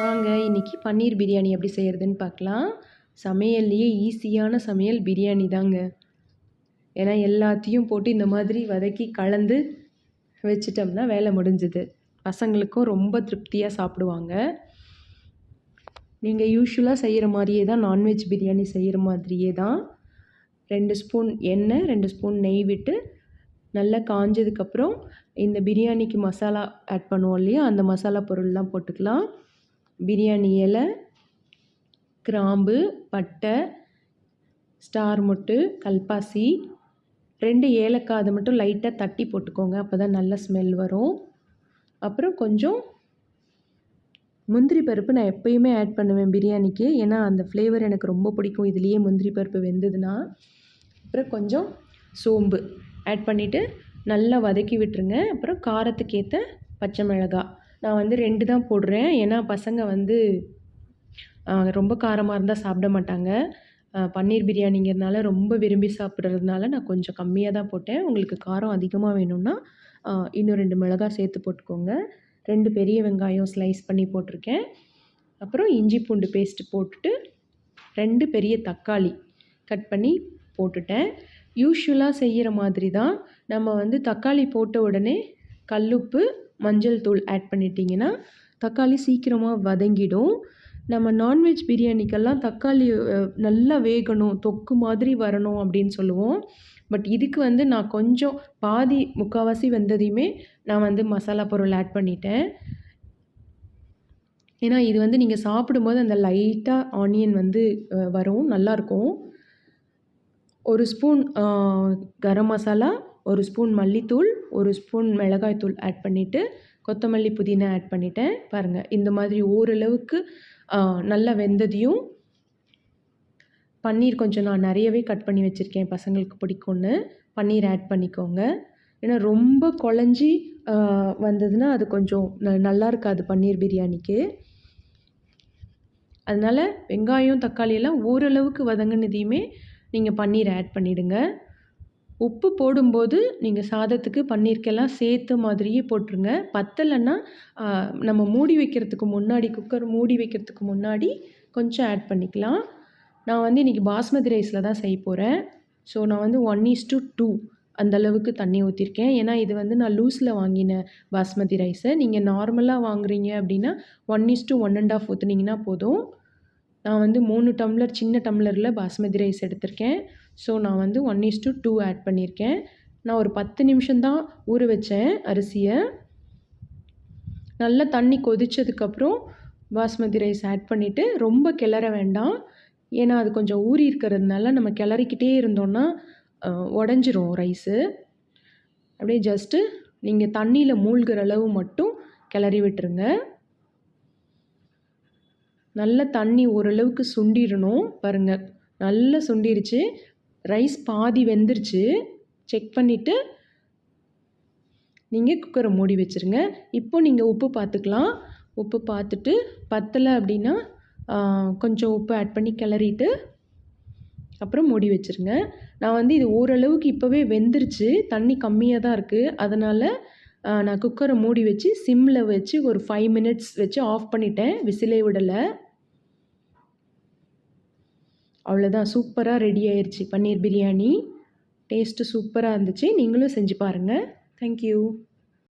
வாங்க இன்றைக்கி பன்னீர் பிரியாணி எப்படி செய்கிறதுன்னு பார்க்கலாம். சமையல்லையே ஈஸியான சமையல் பிரியாணி தாங்க. ஏன்னா எல்லாத்தையும் போட்டு இந்த மாதிரி வதக்கி கலந்து வச்சிட்டோம்னா வேலை முடிஞ்சுது. பசங்களுக்கும் ரொம்ப திருப்தியாக சாப்பிடுவாங்க. நீங்கள் யூஸ்வலாக செய்கிற மாதிரியே தான் நான்வெஜ் பிரியாணி செய்கிற மாதிரியே தான். ரெண்டு ஸ்பூன் எண்ணெய் ரெண்டு ஸ்பூன் நெய் விட்டு நல்லா காஞ்சதுக்கப்புறம் இந்த பிரியாணிக்கு மசாலா ஆட் பண்ணுவோம் இல்லையா அந்த மசாலா பொருள்லாம் போட்டுக்கலாம். பிரியாணி இலை கிராம்பு பட்டை ஸ்டார் மொட்டு கல்பாசி. ரெண்டு ஏலக்காய் அதை மட்டும் லைட்டாக தட்டி போட்டுக்கோங்க. அப்போ தான் நல்ல ஸ்மெல் வரும். அப்புறம் கொஞ்சம் முந்திரி பருப்பு நான் எப்பயுமே ஆட் பண்ணுவேன் பிரியாணிக்கு. ஏன்னா அந்த ஃப்ளேவர் எனக்கு ரொம்ப பிடிக்கும். இதுலேயே முந்திரி பருப்பு வெந்ததுன்னா. அப்புறம் கொஞ்சம் சோம்பு ஆட் பண்ணிவிட்டு நல்லா வதக்கி விட்டுருங்க. அப்புறம் காரத்துக்கேற்ற பச்சை மிளகா நான் வந்து ரெண்டு தான் போடுறேன். ஏன்னா பசங்க வந்து ரொம்ப காரமாக இருந்தால் சாப்பிட மாட்டாங்க. பன்னீர் பிரியாணிங்கிறதுனால ரொம்ப விரும்பி சாப்பிட்றதுனால நான் கொஞ்சம் கம்மியாக தான் போட்டேன். உங்களுக்கு காரம் அதிகமாக வேணும்னா இன்னும் ரெண்டு மிளகாய் சேர்த்து போட்டுக்கோங்க. ரெண்டு பெரிய வெங்காயம் ஸ்லைஸ் பண்ணி போட்டிருக்கேன். அப்புறம் இஞ்சி பூண்டு பேஸ்ட்டு போட்டுட்டு ரெண்டு பெரிய தக்காளி கட் பண்ணி போட்டுட்டேன். யூஸ்வலாக செய்கிற மாதிரி தான். நம்ம வந்து தக்காளி போட்ட உடனே கல்லுப்பு மஞ்சள் தூள் ஆட் பண்ணிட்டிங்கன்னா தக்காளி சீக்கிரமாக வதங்கிடும். நம்ம நான்வெஜ் பிரியாணிக்கெல்லாம் தக்காளி நல்லா வேகணும் தொக்கு மாதிரி வரணும் அப்படின்னு சொல்லுவோம். பட் இதுக்கு வந்து நான் கொஞ்சம் பாதி முக்கால்வாசி வந்ததையுமே நான் வந்து மசாலா பொருள் ஆட் பண்ணிட்டேன். ஏன்னா இது வந்து நீங்கள் சாப்பிடும்போது அந்த லைட்டாக ஆனியன் வந்து வரும் நல்லாயிருக்கும் ஒரு ஸ்பூன் கரம் மசாலா ஒரு ஸ்பூன் மல்லித்தூள் ஒரு ஸ்பூன் மிளகாய்த்தூள் ஆட் பண்ணிவிட்டு கொத்தமல்லி புதினா ஆட் பண்ணிட்டேன். பாருங்கள் இந்த மாதிரி ஓரளவுக்கு நல்லா வெந்ததையும் பன்னீர் கொஞ்சம் நான் நிறையவே கட் பண்ணி வச்சுருக்கேன் பசங்களுக்கு பிடிக்கும்னு. பன்னீர் ஆட் பண்ணிக்கோங்க. ஏன்னா ரொம்ப குழஞ்சி வந்ததுன்னா அது கொஞ்சம் நல்லா இருக்காது பன்னீர் பிரியாணிக்கு. அதனால் வெங்காயம் தக்காளி எல்லாம் ஓரளவுக்கு வதங்கினதையுமே நீங்கள் பன்னீர் ஆட் பண்ணிவிடுங்க உப்பு போடும்போது நீங்கள் சாதத்துக்கு பன்னீருக்கெல்லாம் சேர்த்து மாதிரியே போட்டுருங்க. பத்தலைன்னா நம்ம மூடி வைக்கிறதுக்கு முன்னாடி குக்கர் மூடி வைக்கிறதுக்கு முன்னாடி கொஞ்சம் ஆட் பண்ணிக்கலாம். நான் வந்து இன்றைக்கி பாஸ்மதி ரைஸில் தான் செய்ய போகிறேன் ஸோ நான் வந்து ஒன் இஸ் டு டூ அந்தளவுக்கு தண்ணி ஊற்றிருக்கேன் ஏன்னா இது வந்து நான் லூஸில் வாங்கின பாஸ்மதி ரைஸை நீங்கள் நார்மலாக வாங்குறீங்க அப்படின்னா one is to one and half ஊற்றுனீங்கன்னா போதும். நான் வந்து மூணு டம்ளர் சின்ன டம்ளரில் பாஸ்மதி ரைஸ் எடுத்திருக்கேன். ஸோ நான் வந்து one is to two add பண்ணியிருக்கேன். நான் ஒரு பத்து நிமிஷம்தான் ஊற வச்சேன் அரிசியை. நல்லா தண்ணி கொதித்ததுக்கப்புறம் பாஸ்மதி ரைஸ் ஆட் பண்ணிவிட்டு ரொம்ப கிளற வேண்டாம். ஏன்னா அது கொஞ்சம் ஊறி இருக்கிறதுனால நம்ம கிளறிக்கிட்டே இருந்தோன்னா உடஞ்சிரும் ரைஸு. அப்படியே ஜஸ்ட்டு நீங்கள் தண்ணியில் மூழ்கிற அளவு மட்டும் கிளறி விட்டுருங்க. நல்ல தண்ணி ஓரளவுக்கு சுண்டிடணும் பாருங்கள் நல்லா சுண்டிருச்சு. ரைஸ் பாதி வெந்துருச்சு. செக் பண்ணிவிட்டு நீங்கள் குக்கரை மூடி வச்சுருங்க. இப்போ நீங்கள் உப்பு பார்த்துக்கலாம் உப்பு பார்த்துட்டு பத்தலை அப்படின்னா கொஞ்சம் உப்பு ஆட் பண்ணி கிளறிட்டு அப்புறம் மூடி வச்சுருங்க. நான் வந்து இது ஓரளவுக்கு இப்போவே வெந்துருச்சு. தண்ணி கம்மியாக தான் இருக்குது அதனால் நான் குக்கரை மூடி வச்சு சிம்மில் வச்சு ஒரு ஃபைவ் மினிட்ஸ் வச்சு ஆஃப் பண்ணிட்டேன். விசிலே விடலை. அவ்வளோதான் சூப்பராக ரெடி ஆயிடுச்சு பன்னீர் பிரியாணி. டேஸ்ட்டு சூப்பராக இருந்துச்சு. நீங்களும் செஞ்சு பாருங்கள் தேங்க்யூ